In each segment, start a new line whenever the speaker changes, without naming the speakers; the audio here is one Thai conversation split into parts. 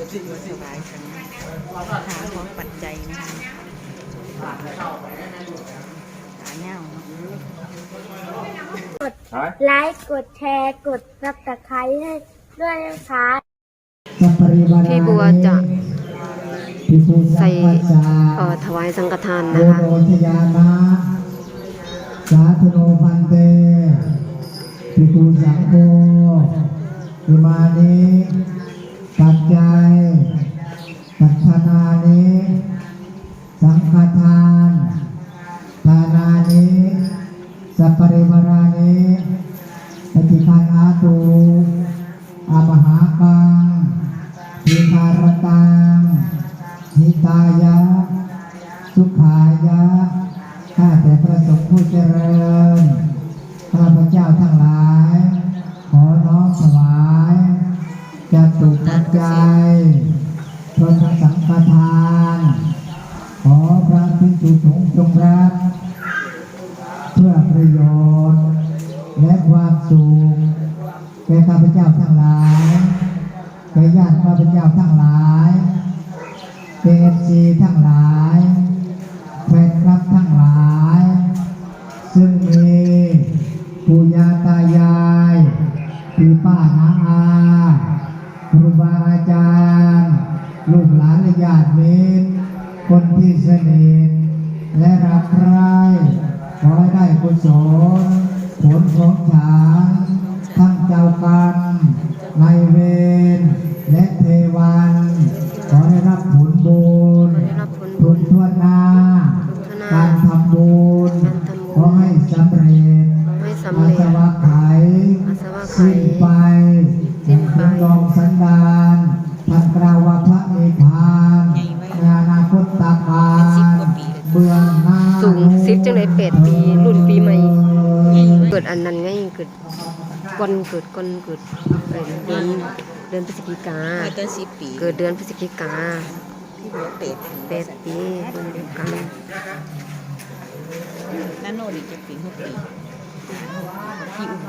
ถวายสังฆทานของปัจจัยนะคะขาเน่าเนาะ
ไลค์กดแชร์กดซับสไครต์ให้ด้วยนะคะ
พี่บัวจะใส่เอ่อถวายสังฆทาน
โอ
นะคะ
โรชยานะสาธุโนพันเตปิตุสังโฆอิมานิ ปัจจัยปัจนานิสังฆทานทานานิสัปริวารานิปฏิคันอาตุอามหากังทิคารตังหิตายะ สุขายะ ข้าแต่พระสงฆ์ผู้เจริญ ปัจจัยพระสังฆทาน ขอพระพิสุสงฆ์จงรับ อันนั้นไงเกิดก่อนเกิ
ดก่อนเกิดเอ่อเดือนเดือนพฤศจิกา
เมื่อต้นสิบปี
เกิดเดือนพฤศจิกา
พี่บัวเป็ด
แปดปีรุ่นเดียวกัน
นั่นโน่นอีกจะปีหกปีพี่อุ้ม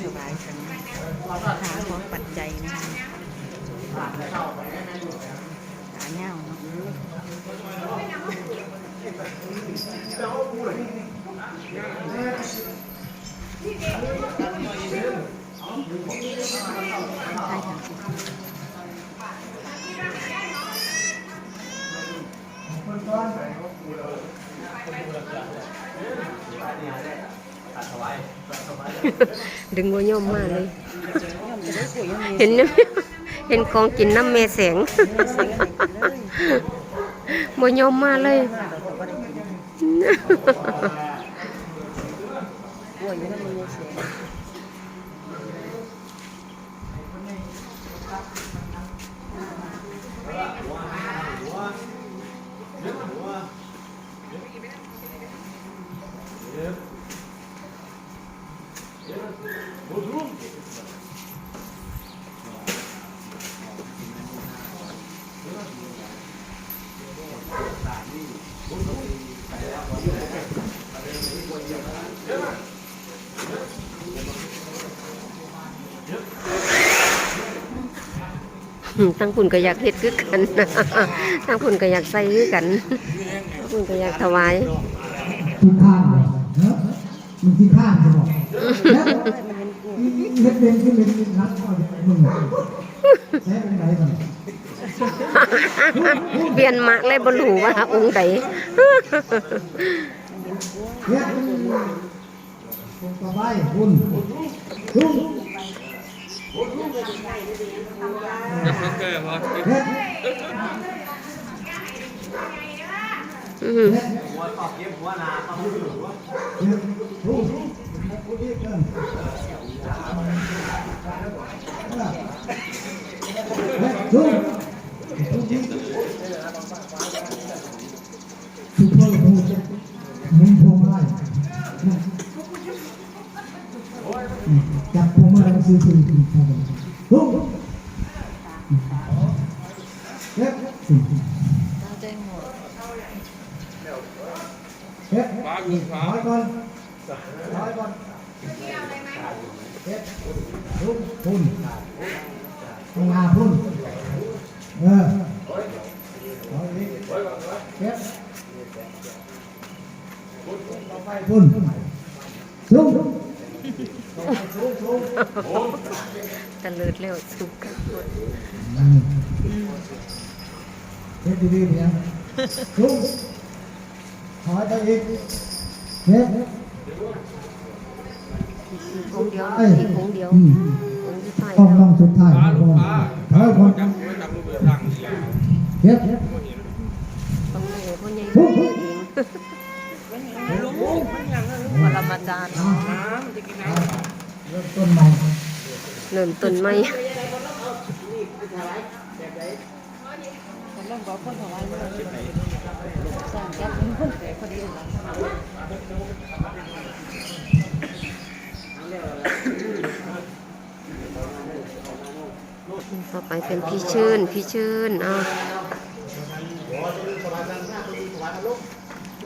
ถวายสังฆทานของปัจจัยนะคะขาเน่าเนาะใช่ค่ะ
ดึงบัวยอมมากเลย เห็นเห็นของกินน้ำเมแสงบัวยอมมากเลย
ป่วยอยู่นั่น
ทั้งคุณก็อยากเฮ็ดคือกันทั้งคุณก็อยากใส่คือกันทั้งคุณก็อยากถวาย
ที่ข้างเลยเนอะมันที่ข้างจะบอกเล็กเด่นที่เป็นรักก็จะมึงแซ่เป็นไรกัน
เปลี่ยนมากเลยบรู้ว่าองค์ใด
เฮ็ดคงต่อไปคุณคุณ เฮ็ด
อืม
เวงอะไรซื้อซื้อซื้อซื้อเฮ็ดซื้อ
ตั้งใจหมด
ตะเลิดแล้วสุก
อืมเฮ็ดดีๆเนี่ยสูงถอยไปอีกเฮ็ด
องค์เดียว
เอ้ย
อีกองค์เดียว
อืม
องค์ที่ท้าย
ต้อง
แล้ว
ต้องสุดท้ายก่อนเฮ้ยคนเฮ็ด
ต้องให้พ่อใหญ่
พุ่ง
เองปรมาจารย์
เริ่มต้นใหม่
เริ่มต้นใหม่ต่อไปเป็นพี่ชื่น พี่ชื่นอ้า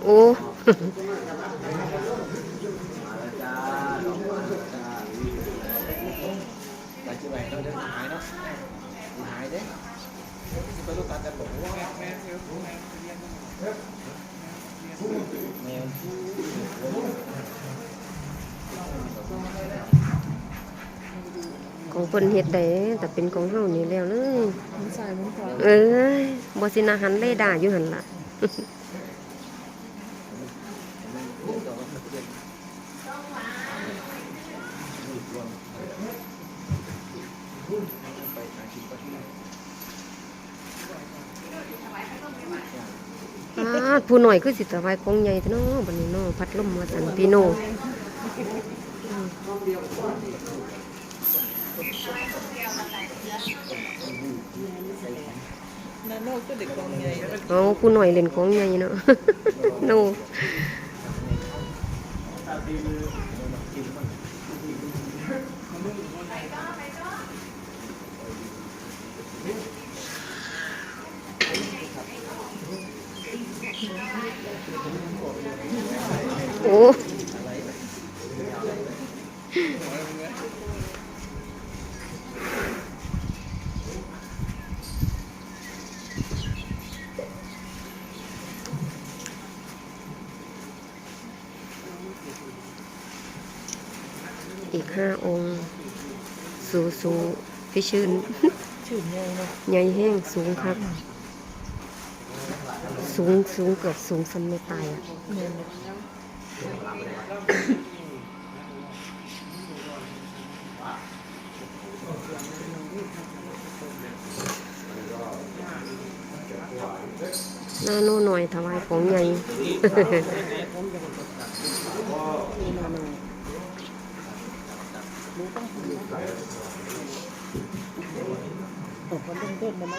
โอ้ เอาโอ้ของเพิ่นเฮ็ดได้แต่เป็นของเฮานี่แล้วเลยเอ้ยบ่สินาหันเลยด่าอยู่หั่นล่ะ ดผู้หน่อยคือสิถวายของใหญ่เถอะเนาะบัดนี้เนาะพัดลมมาสันพี่โนเอาผู้หน่อยเล่นของใหญ่เนาะโน โอ้อีกห้าองค์ สูสูพี่ชื่นใหญ่แห้งสูงครับ สูงสูงเกือบสูงสันไม่ตายอะหน้าโน่หน่อยถวายของใหญ่
มา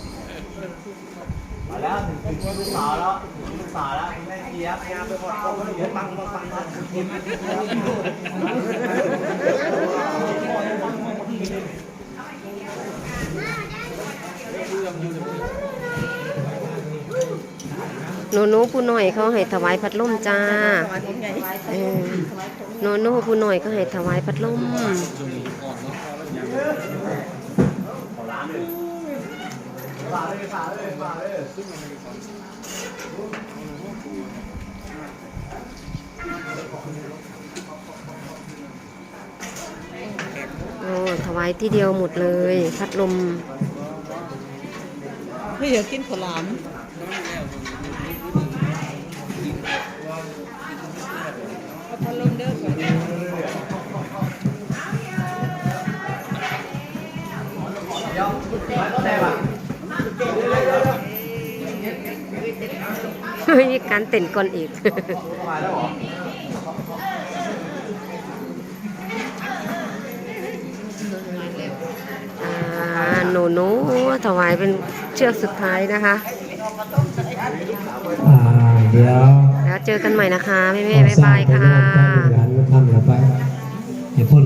ถึงถึงลูกสาวแล้วถึงลูกสาวแล้วคุณแม่เจี๊ยบงานไปหมดก็เดี๋ยวฟังฟังฟังฟังคุณ
โนโน่ผู้หน่อยเขาให้ถวายพัดลมจ้าเออโนโน่ผู้หน่อยก็ให้ถวายพัดลม โอ้ถวายที่เดียวหมดเลย พัดลม
ไม่อยากกินข้าวหลาม
เดี๋ยวไปก็ได้ป่ะ
มีการเต้นก่อนอีก
มาแล้วเหรอ
อ่าโนโนถวายเป็นเชือกสุดท้ายนะคะ
อ่าเดี๋ยว
แล้วเจอกันใหม่นะคะแม่แม่บ๊ายบายค่ะ